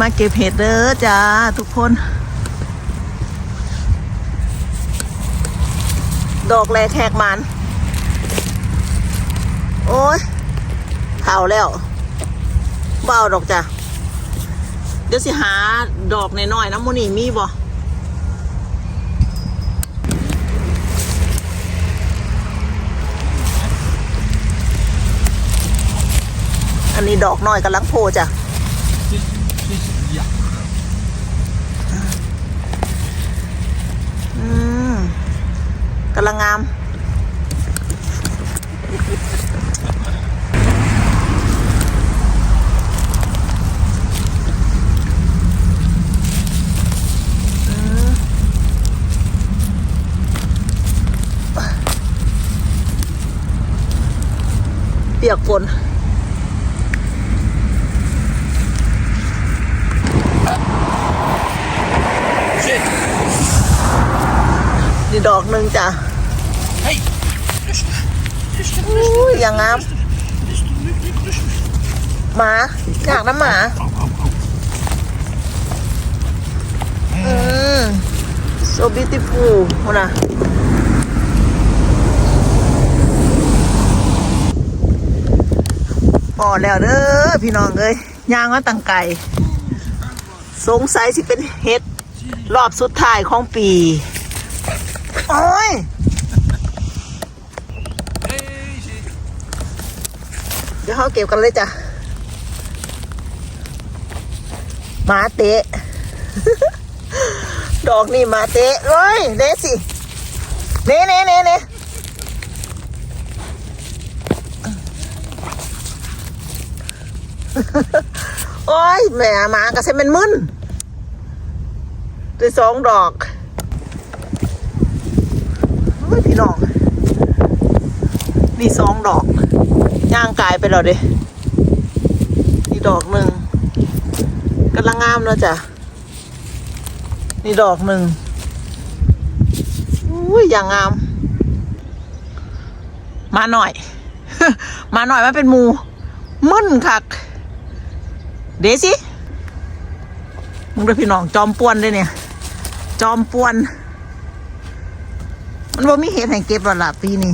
มาเก็บเห็ดเด้อจ้าทุกคน ดอกแรแหกมัน โอ้ยเผาแล้วเบาดอกจ้ะ เดี๋ยวสิหาดอกน้อยๆน้ำมูนี่มีบ่อันนี้ดอกน้อยกำลังโผล่จ้ะ อืม กำลังงาม เปียกฝน อกหนึ่งจ้ะ Hey! อุ้ยอย่างงามหมาอยากน้ำหมาอืม so beautiful โหนะพอแล้วเด้อพี่น้องเอ้ยย่างว่าตังไก่สงสัยสิเป็นเฮ็ด รอบสุดท้ายของปี โอ้ยเดี๋ยวเขาเก็บกันเลยจ้ะมาเตะ ดอกนี่มาเตะเฮ้ยเด้สิเน่เน่เน่เน่โอ้ยแม่มากระเซ็นเป็นมึนด้วยสองดอก อ้ยพี่น้อง นี่สองดอก ย่างกายไปแล้วเด้นี่ดอกหนึ่งกำลังงามแล้วจ้ะ นี่ดอกหนึ่งอุ้ยอย่างงาม มาหน่อย มาหน่อยมาเป็นหมูมึนคัก เดสิมึงด้วยพี่น้องจอมป่วนเลยเนี่ย จอมป่วน มันบ่มีเห็ดให้เก็บแล้วล่ะปีนี้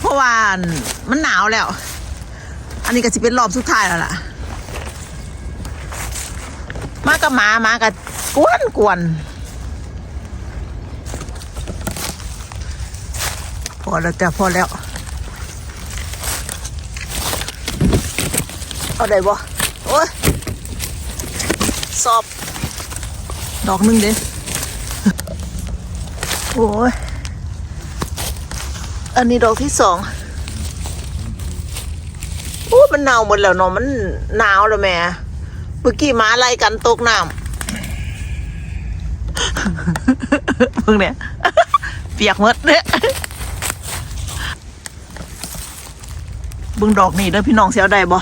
เพราะว่ามันหนาวแล้ว อันนี้ก็จะเป็นรอบสุดท้ายแล้วล่ะ มากับหมามากับกวนกวนพอแล้วจ้ะพอแล้ว เอาได้บ่โอ้ยสอบ ดอกหนึงเด้ โอ้ยอันนี้ดอกที่สองโอ้มันหนาวหมดแล้วเนาะมันหนาวแล้วแม่เมื่อกี้หมาอะไล่กันตกน้ำเพิ่งเนี่ยเปียกหมดเนี่ยบึงดอกนี่เด้อพี่น้องเสียได้บ่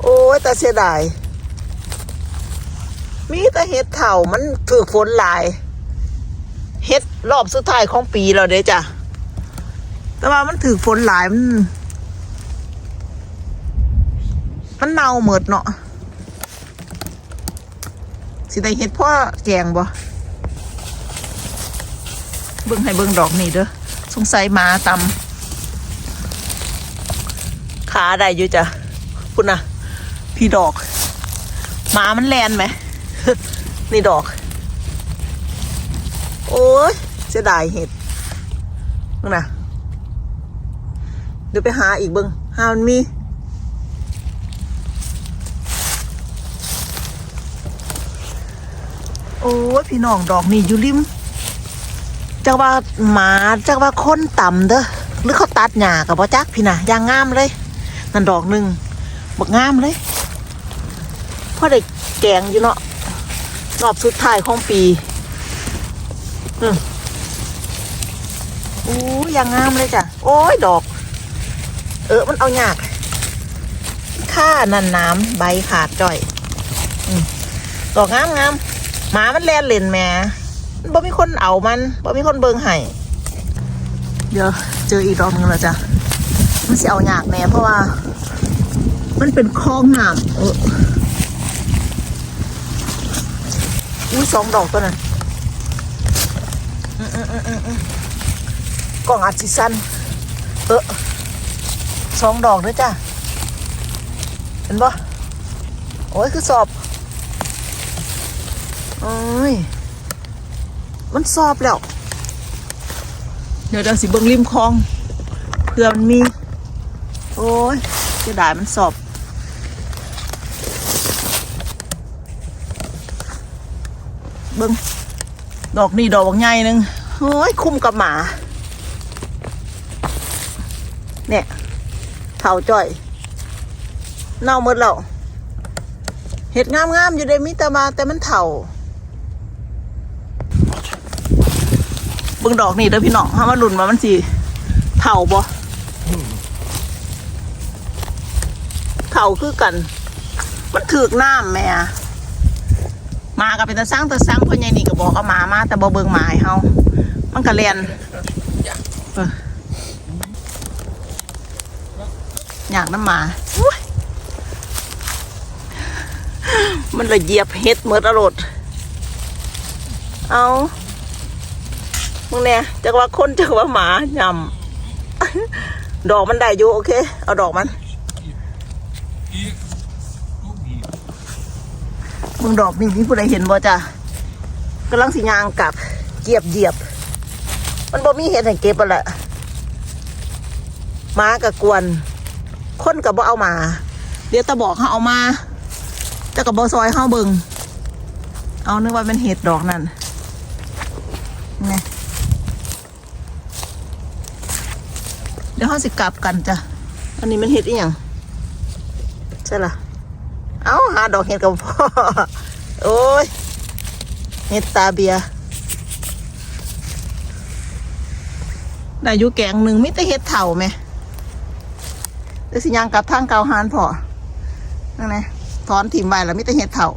โอ้ยแต่เสียดายมีแต่เห็ดเถ่ามันถือฝนหลาย รอบสุดท้ายของปีแล้วเด้จ้ะ แต่ว่ามันถือฝนหลาย มัน มันเน่าหมดเนาะสิได้เฮ็ดพ่อแกงบ่เบิ่งให้เบิ่งดอกนี่เด้อสงสัยหมาตำขาได้อยู่จ้ะคุณนะพี่ดอกหมามันแลนไหม นี่ดอก โอ้ย สียดายเห็ดมึงนะเดี๋ยวไปหาอีกเบิ้งหามันมี โอ้ยพี่น้องดอกนี่อยู่ริมจักว่าหมาจักว่าคนต่ำเด้อหรือเขาตัดหญ้ากับพ่อจักพี่นะย่างงามเลยนั่นดอกหนึ่งบักงามเลยพ่อได้แกงอยู่เนาะรอบสุดท้ายของปี อืม โอ้ยยังงามเลยจ้ะ โอ้ยดอก เออมันเอายากค่านันน้ำใบขาดจ่อยอดอกงามงามหมามันแลนเล่นแม่มันบ่มีคนเอามันบ่มีคนเบิงให้เดี๋ยวเจออีกดอกหนึงแล้วจ้ะมันสิเอายากแน่เพราะว่า มันเป็นคลองน้ำเอออุ้ยสองดอกตัวนั้นอืมอืมอืมอืมอืม กล่องอาจสิสันเออสองดอกด้วยจ้ะเห็นปะโอ้ยคือสอบโอ้ยมันสอบแล้ว เดี๋ยวเดี๋ยวสิเบิ่งริมคลองเพื่อมันมี โอ้ยจะได้มันสอบเบิ่งดอกนี่ดอกบางใหญ่หนึงโอ้ยคุ้มกับหมา เนี่ยเท่าจ่อยเน่าหมดแล้วเห็ดงามๆอยู่ในมิตรมาแต่มันเถาเบิ่งดอกนี่เด้อพี่น้องถ้ามาลุ่นว่ามันสิเถาบ่เถาคือกัน มันถือกน้ำแม่มาก็เป็นตาสร้างตาสร้างพ่อใหญ่นี่ก็บอกเอาหมามาแต่บ่เบิ่งหมาให้เฮามันก็เรียนเออ อยากน้ำหมา มันเลยเหยียบเฮ็ดเมืออรดเอามึงเนี่ยจักว่าคนจักว่าหมายำดอกมันได้อยู่โอเค เอาดอกมันมึงดอกนี่มีผู้ใดเห็นบ่จ้ะกำลังสิยางกลับเหยียบเหยียบ มันบ่มีเห็ดให้เก็บอะแหละหมากับกวน คนกับบ่เอามา เดี๋ยวตาบอกเขาเอามาแต่กับบอซอยเข้าเบิงเอานึกว่าเป็นเห็ดดอกนั่นไงเดี๋ยวเขาสิกลับกันจ้ะอันนี้มันเห็ดอีหยังใช่ละเอาหาดอกเห็ดกับพ่อโอ้ยเห็ดตาเบียได้อยู่แกงหนึ่งมิแต่เห็ดเถ่าไหม เดี๋ยวสิยังกลับทางเกาหานพอนั่นไงถอนถิ่มไว้แล้วมิต่เห็ดเถ่า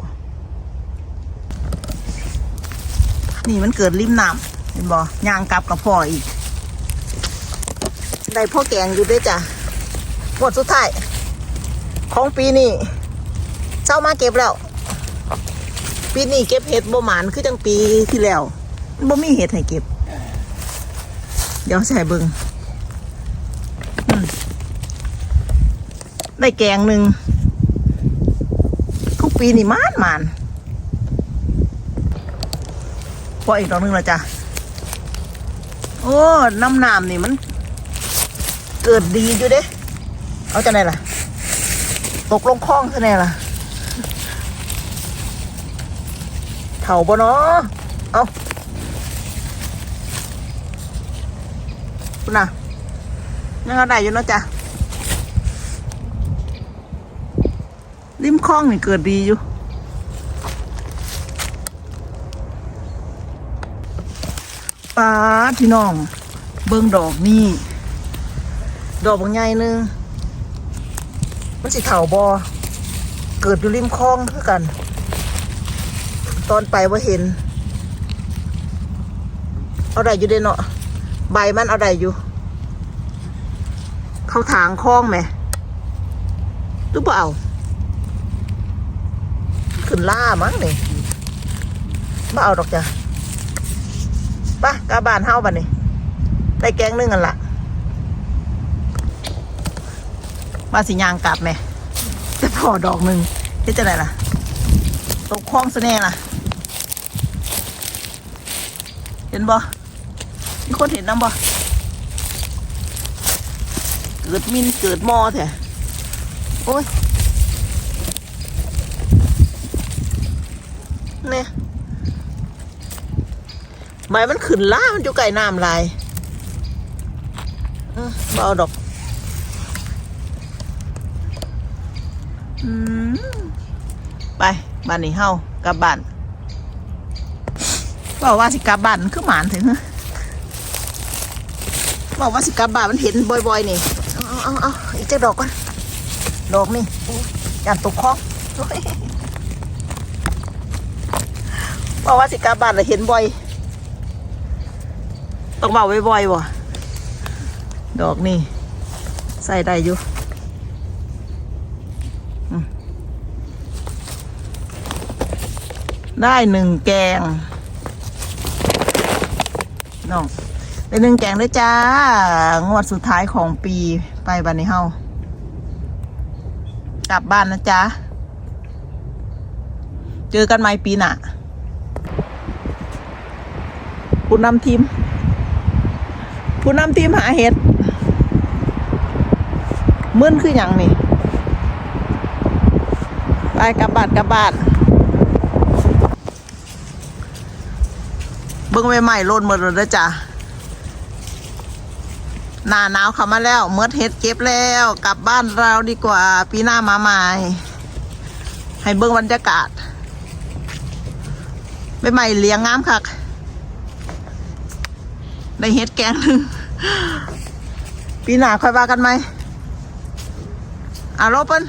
นี่มันเกิดริมน้ำเห็นบ่ยางกลับกับพ่ออีก ได้พ่อแกงอยู่ด้วยจ้ะหมดสุดท้าย ของปีนี้เจ้ามาเก็บแล้ว ปีนี้เก็บเห็ดบ่หมานคือจังปีที่แล้วบ่มีเห็ดให้เก็บ เดี๋ยวใส่เบิงอื ได้แกงหนึ่งทุกปีนี่มานมานพออีกดอกหนึงแล้วจ้ะโอ้น้ำน้ำนี่มัน เกิดดีอยู่เด้ เอาจะไหนล่ะ ตกลงคลองจะไหนล่ะเถ่าบ่เนาะเอาคุณน่ะยังเอาได้อยู่เนาะจ้ะ ริม คลองนี่เกิดดีอยู่ปาพี่น้อง เบิ่งดอกนี่ ดอกบางใหญ่หนึงมันสิเถาบอเกิดอยู่ริมคลองคือกัน ตอนไปว่าเห็น เอาได้อยู่เด้เนาะใบมันเอาได้อยู่ เข้าทางคลองไหมรือเปล่า ขึ้นล่ามั้งนี่มาเอาดอกจ้ะไปะกาบานเฮาบันนี่ได้แกงหนึงกันละมาสิยางกลับไหมแต่พอดอกหนึ่งเฮ็ดจะไหนล่ะ ตกคลองซะแน่ล่ะ เห็นบ่มีคนเห็นน้ำบ่เกิดมินเกิดมอแท้โอ้ย เนี่ยใบมันขึ้นล่ามันอยู่ไก่น้ำลายเออบ่เอาดอกอืมไปบ้านนี้เฮากลับบ้านบอกว่าสิกลับบ้านมันคือหมานถึงบอกว่าสิกลับบ้านมันเห็นบ่อยๆนี่เอาเอาเอาอีกเจ้าดอกก่อนดอกนี่อยยานตกคลองโอ้ย บอกว่าสิกลับบ้านเราเห็นบ่อย ต้องเบาบ่อยๆบ่ดอกนี่ ใส่ได้อยู่ได้หนึ่งแกงน้องได้หนึ่งแกงด้วยจ้า งวดสุดท้ายของปีไปบันนี้เฮากลับบ้านนะจ๊ะ เจอกันใหม่ปีหน้า ผู้นำทีม ผู้นำทีมหาเห็ดมึนคืออย่างนี่ไปกลับบ้านกลับบ้านเบิ่งใหม่ๆโลนหมดเลยเด้อจ้ะหน้าหนาวเข้ามาแล้วเมื่อเห็ดเก็บแล้วกลับบ้านเราดีกว่า ปีหน้ามาใหม่ ให้เบิ่งบรรยากาศใหม่เลี้ยงงามคัก ได้เฮ็ดแกงหนึ่งปีหน้าค่อยว่ากันไหมอะโรเปิ้ล